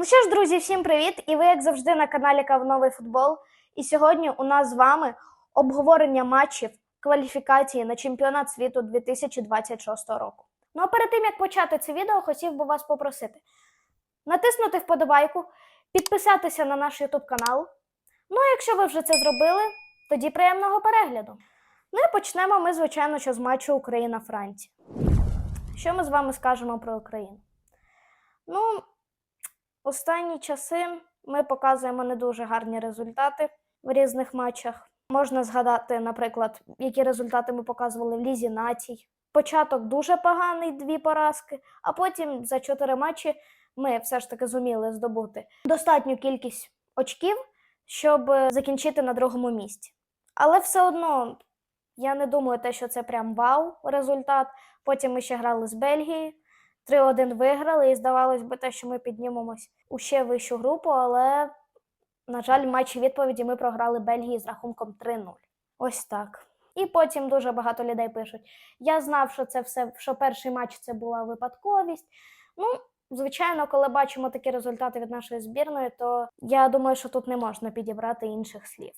Ну що ж, друзі, всім привіт! І ви, як завжди, на каналі Кавновий футбол. І сьогодні у нас з вами обговорення матчів кваліфікації на чемпіонат світу 2026 року. Ну а перед тим як почати це відео, хотів би вас попросити натиснути вподобайку, підписатися на наш YouTube канал. Ну а якщо ви вже це зробили, тоді приємного перегляду. Ну і почнемо ми, звичайно, що з матчу Україна-Франція. Що ми з вами скажемо про Україну? Ну, Останні часи ми показуємо не дуже гарні результати в різних матчах. Можна згадати, наприклад, які результати ми показували в Лізі націй. Початок дуже поганий, дві поразки, а потім за чотири матчі ми все ж таки зуміли здобути достатню кількість очків, щоб закінчити на другому місці. Але все одно я не думаю, те, що це прям вау результат. Потім ми ще грали з Бельгією. 3-1 виграли, і здавалось би те, що ми піднімемось у ще вищу групу, але, на жаль, матчі відповіді ми програли Бельгії з рахунком 3-0. Ось так. І потім дуже багато людей пишуть: я знав, що це все, що перший матч це була випадковість. Ну, звичайно, коли бачимо такі результати від нашої збірної, то я думаю, що тут не можна підібрати інших слів.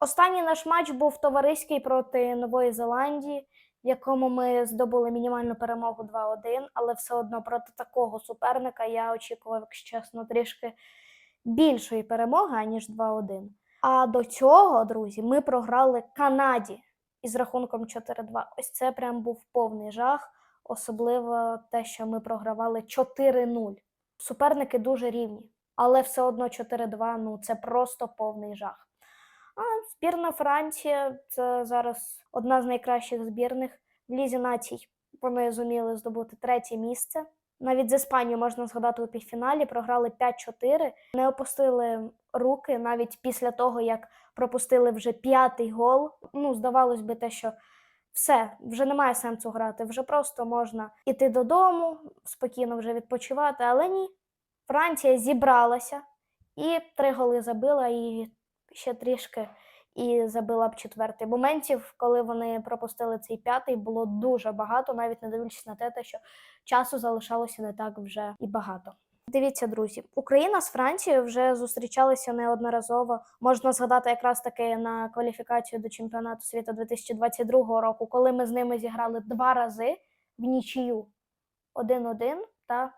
Останній наш матч був товариський проти Нової Зеландії в якому ми здобули мінімальну перемогу 2-1, але все одно проти такого суперника я очікував, якщо чесно, трішки більшої перемоги, аніж 2-1. А до цього, друзі, ми програли Канаді із рахунком 4-2. Ось це прям був повний жах, особливо те, що ми програвали 4-0. Суперники дуже рівні, але все одно 4-2 ну це просто повний жах. А збірна Франція це зараз одна з найкращих збірних в Лізі націй. Вони зуміли здобути третє місце. Навіть з Іспанією можна згадати у півфіналі, програли 5-4, не опустили руки навіть після того, як пропустили вже п'ятий гол. Ну, здавалось би, те, що все, вже немає сенсу грати, вже просто можна іти додому, спокійно вже відпочивати. Але ні, Франція зібралася і три голи забила, і ще трішки і забила б четвертий. Моментів, коли вони пропустили цей п'ятий, було дуже багато, навіть не дивлячись на те, що часу залишалося не так вже і багато. Дивіться, друзі, Україна з Францією вже зустрічалися неодноразово. Можна згадати якраз таки на кваліфікацію до чемпіонату світу 2022 року, коли ми з ними зіграли два рази в нічию 1-1 та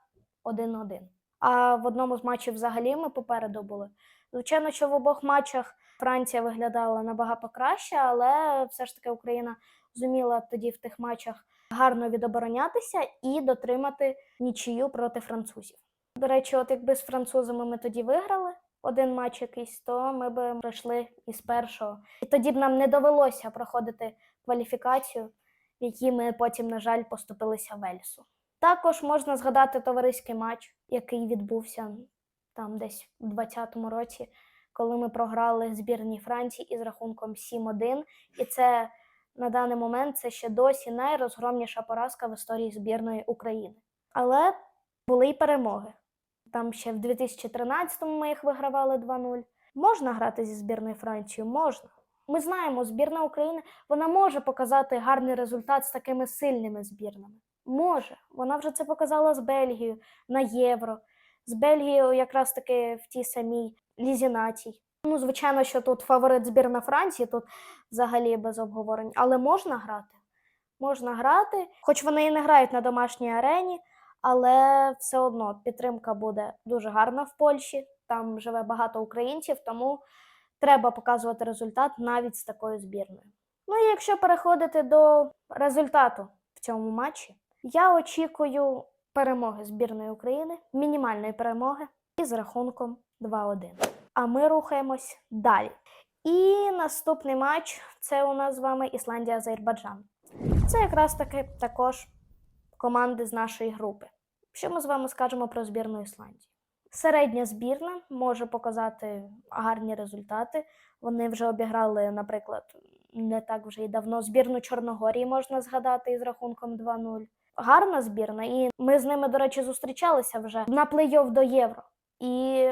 1-1. А в одному з матчів взагалі ми попереду були. Звичайно, що в обох матчах Франція виглядала набагато краще, але все ж таки Україна зуміла тоді в тих матчах гарно відоборонятися і дотримати нічию проти французів. До речі, от якби з французами ми тоді виграли один матч якийсь, то ми б пройшли із першого. І тоді б нам не довелося проходити кваліфікацію, в якій ми потім, на жаль, поступилися Вельсу. Також можна згадати товариський матч, який відбувся там десь у 2020 році, коли ми програли збірній Франції із рахунком 7-1. І це на даний момент це ще досі найрозгромніша поразка в історії збірної України. Але були й перемоги. Там ще в 2013-му ми їх вигравали 2-0. Можна грати зі збірною Францією? Можна. Ми знаємо, збірна України вона може показати гарний результат з такими сильними збірнами. Може, вона вже це показала з Бельгією на Євро, з Бельгією якраз таки в тій самій Лізі націй. Ну, звичайно, що тут фаворит збірна Франції, тут взагалі без обговорень. Але можна грати. Можна грати, хоч вони і не грають на домашній арені, але все одно підтримка буде дуже гарна в Польщі. Там живе багато українців, тому треба показувати результат навіть з такою збірною. Ну і якщо переходити до результату в цьому матчі, я очікую перемоги збірної України, мінімальної перемоги із рахунком 2-1. А ми рухаємось далі. І наступний матч це у нас з вами Ісландія-Азербайджан. Це якраз таки також команди з нашої групи. Що ми з вами скажемо про збірну Ісландії? Середня збірна може показати гарні результати. Вони вже обіграли, наприклад, не так вже й давно збірну Чорногорії можна згадати із рахунком 2-0. Гарна збірна, і ми з ними, до речі, зустрічалися вже на плей-офф до Євро. І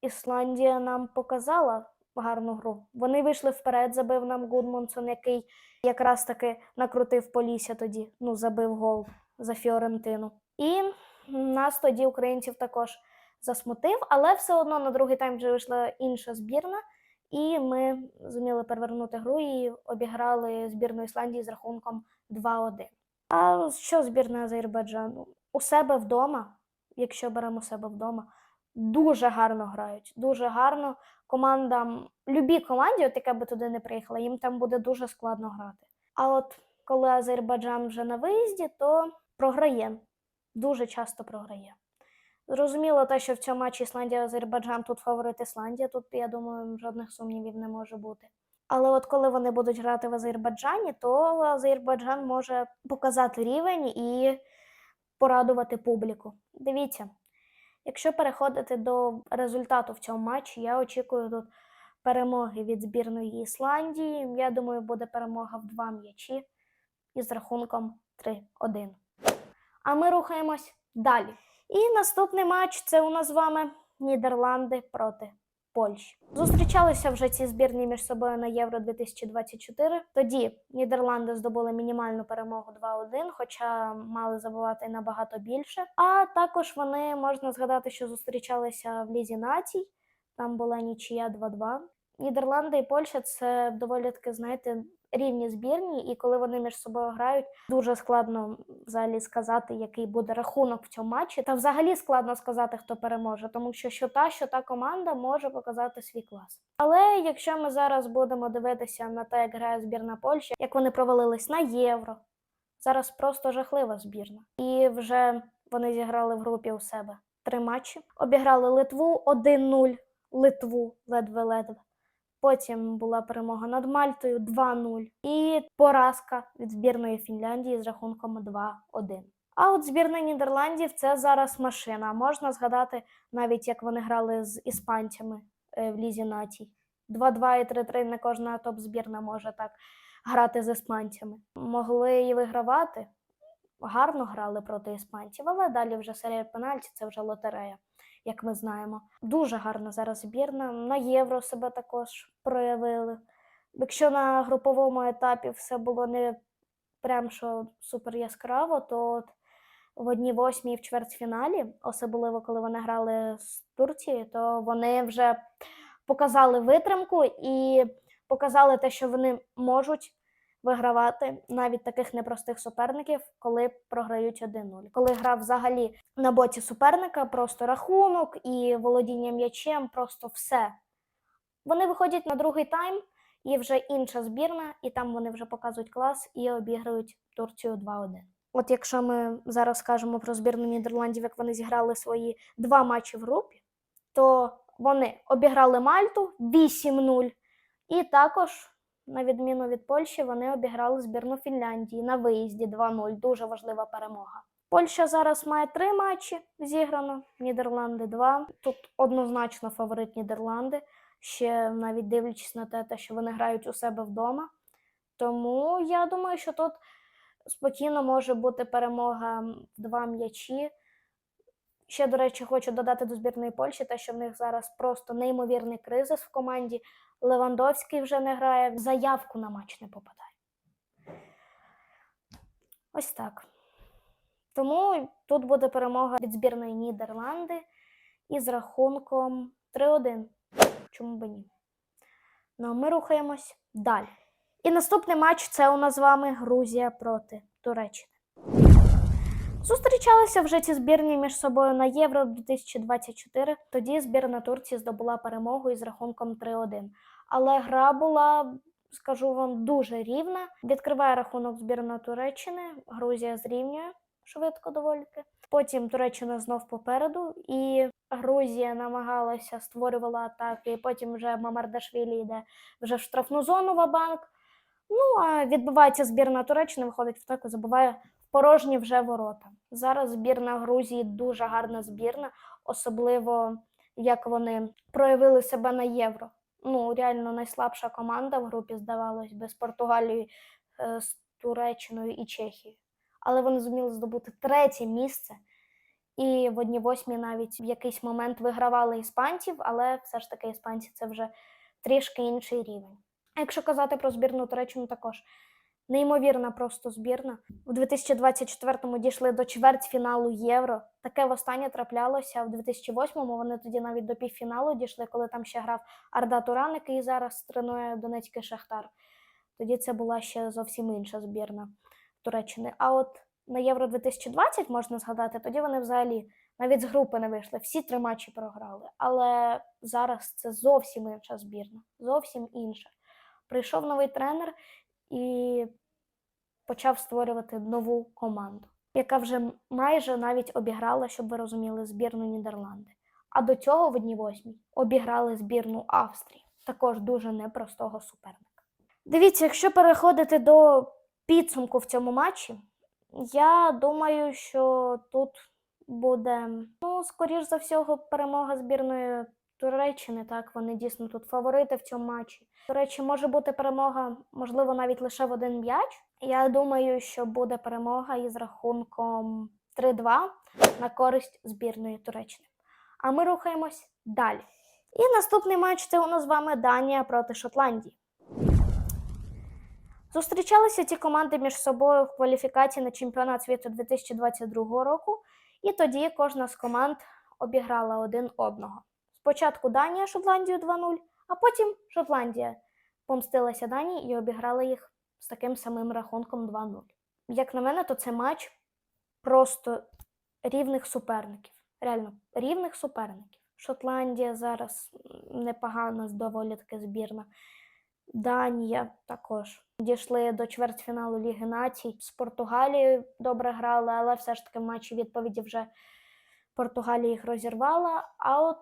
Ісландія нам показала гарну гру. Вони вийшли вперед, забив нам Гудмунсон, який якраз таки накрутив Полісся тоді, ну, забив гол за Фіорентину. І нас тоді, українців, також засмутив, але все одно на другий тайм вже вийшла інша збірна, і ми зуміли перевернути гру і обіграли збірну Ісландії з рахунком 2-1. А що збірна Азербайджану? У себе вдома, якщо беремо себе вдома, дуже гарно грають. Дуже гарно командам, любій команді, от яка би туди не приїхала, їм там буде дуже складно грати. А от коли Азербайджан вже на виїзді, то програє. Дуже часто програє. Зрозуміло те, що в цьому матчі Ісландія-Азербайджан тут фаворит Ісландія, тут, я думаю, жодних сумнівів не може бути. Але от коли вони будуть грати в Азербайджані, то Азербайджан може показати рівень і порадувати публіку. Дивіться, якщо переходити до результату в цьому матчі, я очікую тут перемоги від збірної Ісландії. Я думаю, буде перемога в два м'ячі із рахунком 3-1. А ми рухаємось далі. І наступний матч це у нас з вами Нідерланди проти Польщі. Зустрічалися вже ці збірні між собою на Євро 2024. Тоді Нідерланди здобули мінімальну перемогу 2-1, хоча мали забувати набагато більше. А також вони можна згадати, що зустрічалися в Лізі націй. Там була нічия 2-2. Нідерланди і Польща це доволі таки, знаєте, рівні збірні, і коли вони між собою грають, дуже складно взагалі сказати, який буде рахунок в цьому матчі. Та взагалі складно сказати, хто переможе, тому що що та, що та команда може показати свій клас. Але якщо ми зараз будемо дивитися на те, як грає збірна Польщі, як вони провалились на євро, зараз просто жахлива збірна. І вже вони зіграли в групі у себе три матчі. Обіграли Литву 1-0, Литву ледве-ледве. Потім була перемога над Мальтою 2-0 і поразка від збірної Фінляндії з рахунком 2-1. А от збірна Нідерландів це зараз машина. Можна згадати навіть як вони грали з іспанцями е, в Лізі націй. 2-2 і 3-3 не кожна топ-збірна може так грати з іспанцями. Могли і вигравати. Гарно грали проти іспанців, але далі вже серія пенальті це вже лотерея як ми знаємо. Дуже гарна зараз збірна. На євро себе також проявили. Якщо на груповому етапі все було не прям що супер яскраво, то от в одній восьмій в чвертьфіналі, особливо коли вони грали з Турції, то вони вже показали витримку і показали те, що вони можуть вигравати навіть таких непростих суперників, коли програють 1-0. Коли гра взагалі на боці суперника, просто рахунок і володіння м'ячем, просто все. Вони виходять на другий тайм, і вже інша збірна, і там вони вже показують клас і обіграють Турцію 2-1. От якщо ми зараз скажемо про збірну Нідерландів, як вони зіграли свої два матчі в групі, то вони обіграли Мальту 8-0, і також на відміну від Польщі, вони обіграли збірну Фінляндії на виїзді 2-0. Дуже важлива перемога. Польща зараз має три матчі зіграно, Нідерланди 2. Тут однозначно фаворит Нідерланди, ще навіть дивлячись на те, що вони грають у себе вдома. Тому я думаю, що тут спокійно може бути перемога два м'ячі. Ще, до речі, хочу додати до збірної Польщі, те, що в них зараз просто неймовірний кризис в команді. Левандовський вже не грає, заявку на матч не попадає. Ось так. Тому тут буде перемога від збірної Нідерланди із рахунком 3-1. Чому би ні? Ну, а ми рухаємось далі. І наступний матч це у нас з вами Грузія проти Туреччини. Зустрічалися вже ці збірні між собою на Євро 2024. Тоді збірна Турції здобула перемогу із рахунком 3-1. Але гра була, скажу вам, дуже рівна. Відкриває рахунок збірна Туреччини. Грузія зрівнює швидко доволі. Потім Туреччина знов попереду, і Грузія намагалася створювала атаки. І потім вже Мамардашвілі йде вже в штрафну зону Вабанк. Ну а відбувається збірна Туреччини, виходить в атаку, забуває порожні вже ворота. Зараз збірна Грузії дуже гарна збірна, особливо як вони проявили себе на євро. Ну, реально найслабша команда в групі, здавалось би, з Португалією, е, з Туреччиною і Чехією. Але вони зуміли здобути третє місце. І в одній восьмій навіть в якийсь момент вигравали іспанців, але все ж таки іспанці це вже трішки інший рівень. А якщо казати про збірну Туреччину також, Неймовірна просто збірна. У 2024-му дійшли до чвертьфіналу Євро. Таке востаннє траплялося. В 2008-му вони тоді навіть до півфіналу дійшли, коли там ще грав Арда Туран, який зараз тренує Донецький Шахтар. Тоді це була ще зовсім інша збірна Туреччини. А от на Євро 2020 можна згадати, тоді вони взагалі навіть з групи не вийшли. Всі три матчі програли. Але зараз це зовсім інша збірна. Зовсім інша. Прийшов новий тренер і почав створювати нову команду, яка вже майже навіть обіграла, щоб ви розуміли, збірну Нідерланди. А до цього в одній восьмій обіграли збірну Австрії, також дуже непростого суперника. Дивіться, якщо переходити до підсумку в цьому матчі, я думаю, що тут буде, ну, скоріш за всього, перемога збірної Туреччини. Так, вони дійсно тут фаворити в цьому матчі. До речі, може бути перемога, можливо, навіть лише в один м'яч. Я думаю, що буде перемога із рахунком 3-2 на користь збірної Туреччини. А ми рухаємось далі. І наступний матч це у нас з вами Данія проти Шотландії. Зустрічалися ці команди між собою в кваліфікації на чемпіонат світу 2022 року, і тоді кожна з команд обіграла один одного. Спочатку Данія Шотландію 2-0, а потім Шотландія помстилася Данії і обіграла їх з таким самим рахунком 2-0. Як на мене, то це матч просто рівних суперників. Реально, рівних суперників. Шотландія зараз непогана, доволі таки збірна. Данія також дійшли до чвертьфіналу Ліги Націй. З Португалією добре грали, але все ж таки в матчі відповіді вже Португалія їх розірвала. А от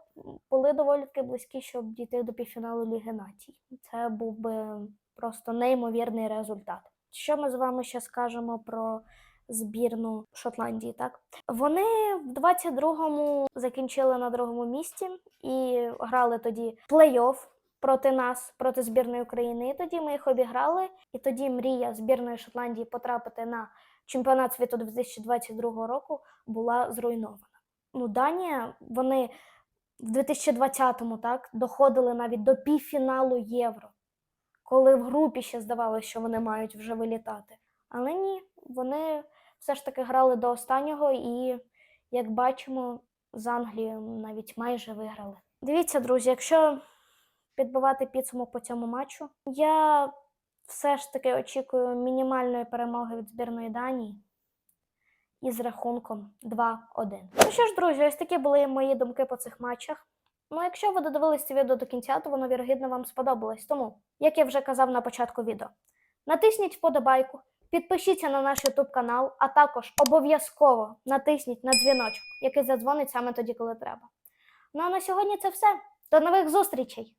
були доволі таки близькі, щоб дійти до півфіналу Ліги Націй. Це був би просто неймовірний результат. Що ми з вами ще скажемо про збірну Шотландії? Так вони в 22-му закінчили на другому місці і грали тоді плей-офф проти нас, проти збірної України. І тоді ми їх обіграли. І тоді мрія збірної Шотландії потрапити на чемпіонат світу 2022 року була зруйнована. Ну, Данія, вони в 2020-му так доходили навіть до півфіналу Євро, коли в групі ще здавалося, що вони мають вже вилітати. Але ні, вони все ж таки грали до останнього і, як бачимо, з Англією навіть майже виграли. Дивіться, друзі, якщо підбивати підсумок по цьому матчу, я все ж таки очікую мінімальної перемоги від збірної Данії із рахунком 2-1. Ну що ж, друзі, ось такі були мої думки по цих матчах. Ну, якщо ви додивились це відео до кінця, то воно вірогідно вам сподобалось. Тому, як я вже казав на початку відео, натисніть вподобайку, підпишіться на наш YouTube канал, а також обов'язково натисніть на дзвіночок, який задзвонить саме тоді, коли треба. Ну а на сьогодні це все. До нових зустрічей!